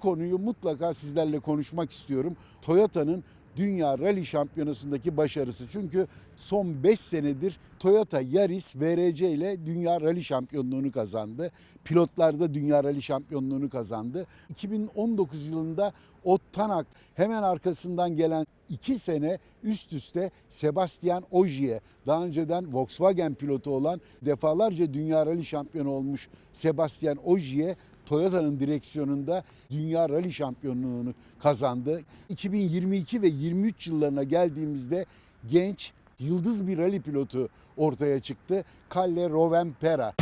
konuyu mutlaka sizlerle konuşmak istiyorum. Toyota'nın Dünya Rally Şampiyonası'ndaki başarısı. Çünkü son 5 senedir Toyota Yaris VRC ile Dünya Rally Şampiyonluğunu kazandı. Pilotlarda Dünya Rally Şampiyonluğunu kazandı. 2019 yılında Ot Tanak hemen arkasından gelen 2 sene üst üste Sebastian Ogier daha önceden Volkswagen pilotu olan defalarca Dünya Rally Şampiyonu olmuş Sebastian Ogier Toyota'nın direksiyonunda Dünya Rally Şampiyonluğunu kazandı. 2022 ve 23 yıllarına geldiğimizde genç yıldız bir rally pilotu ortaya çıktı. Kalle Rovanpera.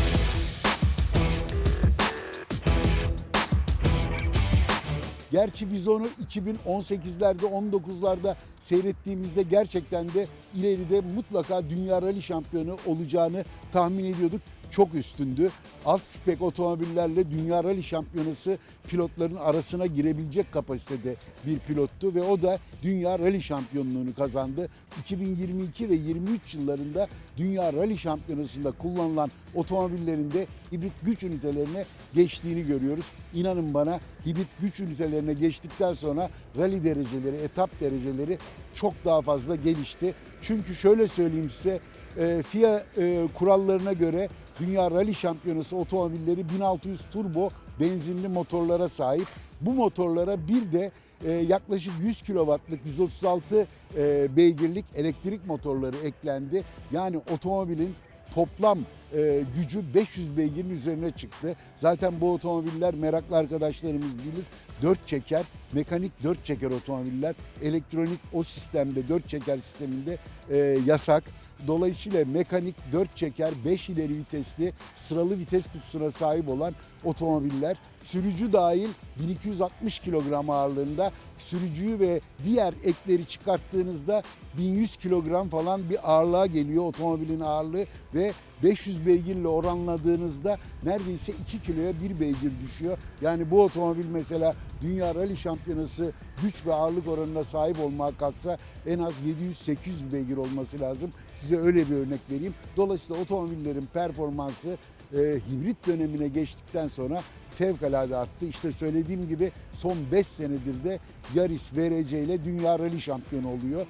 Gerçi biz onu 2018'lerde 19'larda seyrettiğimizde gerçekten de ileride mutlaka Dünya Rally Şampiyonu olacağını tahmin ediyorduk. Çok üstündü. Alt spek otomobillerle Dünya Rally Şampiyonası pilotların arasına girebilecek kapasitede bir pilottu ve o da Dünya Rally Şampiyonluğunu kazandı. 2022 ve 23 yıllarında Dünya Rally Şampiyonası'nda kullanılan otomobillerinde hibrit güç ünitelerine geçtiğini görüyoruz. İnanın bana hibrit güç ünitelerine geçtikten sonra rally dereceleri, etap dereceleri çok daha fazla gelişti. Çünkü şöyle söyleyeyim size e, FIA e, kurallarına göre Dünya Rally Şampiyonası otomobilleri 1600 turbo benzinli motorlara sahip. Bu motorlara bir de e, yaklaşık 100 kW'lık 136 e, beygirlik elektrik motorları eklendi. Yani otomobilin toplam e, gücü 500 beygirin üzerine çıktı. Zaten bu otomobiller meraklı arkadaşlarımız bilir. 4 çeker, mekanik 4 çeker otomobiller. Elektronik o sistemde 4 çeker sisteminde e, yasak. Dolayısıyla mekanik 4 çeker 5 ileri vitesli sıralı vites kutusuna sahip olan otomobiller. Sürücü dahil 1260 kilogram ağırlığında sürücüyü ve diğer ekleri çıkarttığınızda 1100 kilogram falan bir ağırlığa geliyor otomobilin ağırlığı ve 500 beygirle oranladığınızda neredeyse 2 kiloya 1 beygir düşüyor. Yani bu otomobil mesela Dünya Rally Şampiyonası güç ve ağırlık oranına sahip olmaya kalksa en az 700-800 beygir olması lazım. Size öyle bir örnek vereyim. Dolayısıyla otomobillerin performansı e, hibrit dönemine geçtikten sonra fevkalade arttı. İşte söylediğim gibi son 5 senedir de Yaris VRC ile Dünya Rally Şampiyonu oluyor.